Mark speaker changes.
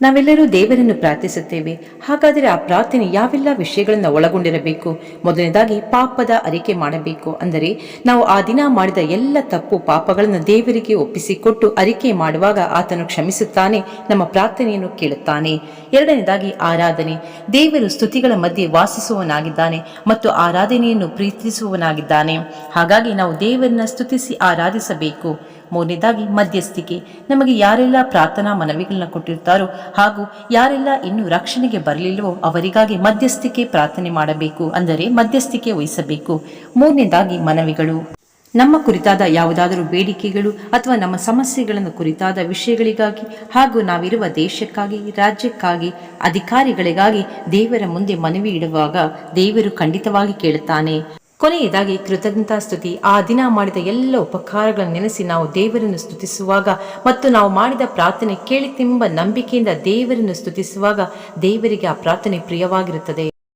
Speaker 1: ನಾವೆಲ್ಲರೂ ದೇವರನ್ನು ಪ್ರಾರ್ಥಿಸುತ್ತೇವೆ. ಹಾಗಾದರೆ ಆ ಪ್ರಾರ್ಥನೆ ಯಾವೆಲ್ಲ ವಿಷಯಗಳನ್ನು ಒಳಗೊಂಡಿರಬೇಕು? ಮೊದಲನೇದಾಗಿ ಪಾಪದ ಅರಿಕೆ ಮಾಡಬೇಕು. ಅಂದರೆ ನಾವು ಆ ದಿನ ಮಾಡಿದ ಎಲ್ಲ ತಪ್ಪು ಪಾಪಗಳನ್ನು ದೇವರಿಗೆ ಒಪ್ಪಿಸಿಕೊಟ್ಟು ಅರಿಕೆ ಮಾಡುವಾಗ ಆತನು ಕ್ಷಮಿಸುತ್ತಾನೆ, ನಮ್ಮ ಪ್ರಾರ್ಥನೆಯನ್ನು ಕೇಳುತ್ತಾನೆ. ಎರಡನೇದಾಗಿ ಆರಾಧನೆ. ದೇವರು ಸ್ತುತಿಗಳ ಮಧ್ಯೆ ವಾಸಿಸುವವನಾಗಿದ್ದಾನೆ ಮತ್ತು ಆರಾಧನೆಯನ್ನು ಪ್ರೀತಿಸುವವನಾಗಿದ್ದಾನೆ. ಹಾಗಾಗಿ ನಾವು ದೇವರನ್ನ ಸ್ತುತಿಸಿ ಆರಾಧಿಸಬೇಕು. ಮೂರನೇದಾಗಿ ಮಧ್ಯಸ್ಥಿಕೆ. ನಮಗೆ ಯಾರೆಲ್ಲ ಪ್ರಾರ್ಥನಾ ಮನವಿಗಳನ್ನ ಕೊಟ್ಟಿರ್ತಾರೋ ಹಾಗೂ ಯಾರೆಲ್ಲ ಇನ್ನೂ ರಕ್ಷಣೆಗೆ ಬರಲಿಲ್ಲವೋ ಅವರಿಗಾಗಿ ಮಧ್ಯಸ್ಥಿಕೆ ಪ್ರಾರ್ಥನೆ ಮಾಡಬೇಕು ಅಂದರೆ ಮಧ್ಯಸ್ಥಿಕೆ ವಹಿಸಬೇಕು. ಮೂರನೇದಾಗಿ ಮನವಿಗಳು. ನಮ್ಮ ಕುರಿತಾದ ಯಾವುದಾದರೂ ಬೇಡಿಕೆಗಳು ಅಥವಾ ನಮ್ಮ ಸಮಸ್ಯೆಗಳನ್ನು ಕುರಿತಾದ ವಿಷಯಗಳಿಗಾಗಿ ಹಾಗೂ ನಾವಿರುವ ದೇಶಕ್ಕಾಗಿ, ರಾಜ್ಯಕ್ಕಾಗಿ, ಅಧಿಕಾರಿಗಳಿಗಾಗಿ ದೇವರ ಮುಂದೆ ಮನವಿ ಇಡುವಾಗ ದೇವರು ಖಂಡಿತವಾಗಿ ಕೇಳುತ್ತಾನೆ. ಕೊನೆಯದಾಗಿ ಕೃತಜ್ಞತಾ ಸ್ತುತಿ. ಆ ದಿನ ಮಾಡಿದ ಎಲ್ಲ ಉಪಕಾರಗಳನ್ನು ನೆನೆಸಿ ನಾವು ದೇವರನ್ನು ಸ್ತುತಿಸುವಾಗ ಮತ್ತು ನಾವು ಮಾಡಿದ ಪ್ರಾರ್ಥನೆ ಕೇಳಿತೆಂಬ ನಂಬಿಕೆಯಿಂದ ದೇವರನ್ನು ಸ್ತುತಿಸುವಾಗ ದೇವರಿಗೆ ಆ ಪ್ರಾರ್ಥನೆ ಪ್ರಿಯವಾಗಿರುತ್ತದೆ.